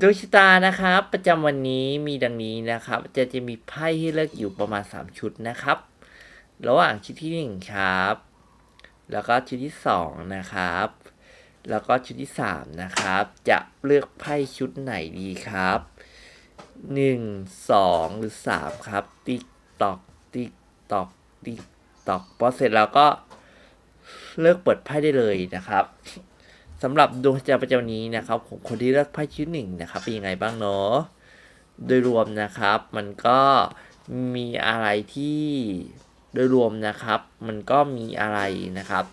ดวงชะตานะครับ ประจำวันนี้มีดังนี้นะครับ จะจะมีไพ่ให้เลือกอยู่ประมาณ 3 ชุดนะครับ ระหว่างชุดที่ 1 ครับ แล้วก็ชุดที่ 2 นะครับ แล้วก็ชุดที่ 3 นะครับ จะเลือกไพ่ชุดไหนดีครับ 1 2 หรือ 3 ครับ ติ๊กตอกติ๊กตอกติ๊กตอกพอเสร็จแล้วก็เลือกเปิดไพ่ได้เลยนะครับ สำหรับดวงชะตาประจำวันนี้นะครับของคนที่เลือกไพ่ชื่อหนึ่งนะครับเป็นยังไงบ้างเนาะโดยรวมนะครับ มันก็มีอะไรที่โดยรวมนะครับ มันก็มีอะไรนะครับ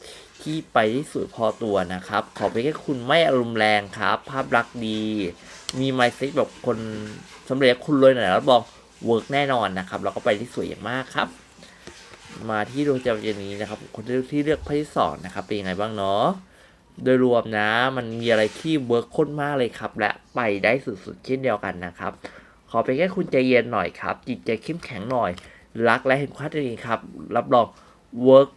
ที่ไปที่สุดพอตัวนะครับ ขอไปแค่คุณไม่อารมณ์แรงครับ ภาพลักษณ์ดี มีไมซ์เซ็ตแบบคนสำเร็จคุณรวยหน่อยแล้วบอกเวิร์กแน่นอนนะครับแล้วก็ไปที่สวยอย่างมากครับ มาที่ดวงชะตาประจำนนี้นะครับ คนที่เลือกไพ่ที่สองนะครับเป็นยังไงบ้างเนาะ โดยรวมนะมันมีอะไรที่เวิร์กค้นมากเลยครับ และไปได้สุดๆเช่นเดียวกันนะครับ ขอไปแค่คุณใจเย็นหน่อยครับ จิตใจเข้มแข็งหน่อย รักและเห็นค่าตัวเองครับ รับรองเวิร์ก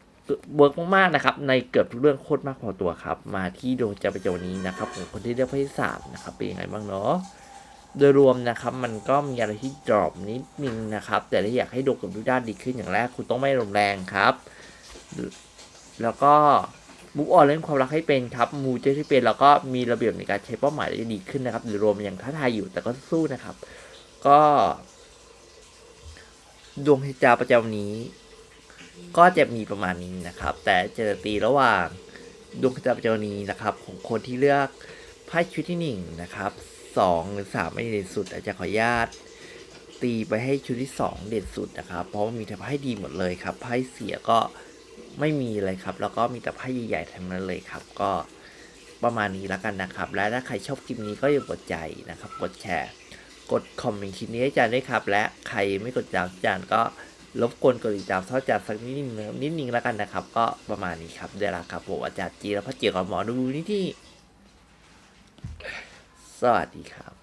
เวิร์กมากๆนะครับ ในเกือบทุกเรื่องโคตรมากพอตัวครับ มาที่ดวงใจประจำวันนี้นะครับของคนที่เลือกไพ่ที่สามนะครับเป็นยังไงบ้างเนาะโดยรวมนะครับมันก็มีอะไรที่ดรอปนิดนึงนะครับ แต่ถ้าอยากให้ดวงกับทุกด้านดีขึ้นอย่างแรกคุณต้องไม่รุนแรงครับ แล้วก็ มุกออนเล่นความรักให้เป็นครับมูเจที่เป็นแล้วก็มีระเบียบในการใช้เป้าหมายได้ดีขึ้นนะครับโดยรวมยังท้าทายอยู่แต่ก็สู้นะครับ ก็ ดวงชะตาประจำนี้ ก็จะมีประมาณนี้นะครับ แต่จะตีระหว่างดวงชะตาประจำนนี้นะครับ ของคนที่เลือกไพ่ชุดที่หนึ่งนะครับสองหรือสามไม่เด่นสุด อาจจะขออนุญาต ตีไปให้ชุดที่สองเด่นสุดนะครับ เพราะว่ามีแต่ไพ่ดีหมดเลยครับไพ่เสียก็ ไม่มีเลยครับ แล้วก็มีแต่ไพ่ใหญ่ๆทั้งนั้นเลยครับ ก็ประมาณนี้แล้วกันนะครับ และถ้าใครชอบคลิปนี้ก็อย่ากดใจนะครับ กดแชร์ กดคอมเมนต์คลิปนี้ให้อาจารย์ด้วยครับ และใครไม่กดติดตามจารย์ก็รบกวนกดติดตามเท่าอจารย์สักนิดนึงนิดนึงแล้วกันนะครับ ก็ประมาณนี้ครับเดี๋ยวละครับผมอาจารย์จีรพัฒน์เจียกับหมอดูนี่ที่ สวัสดีครับ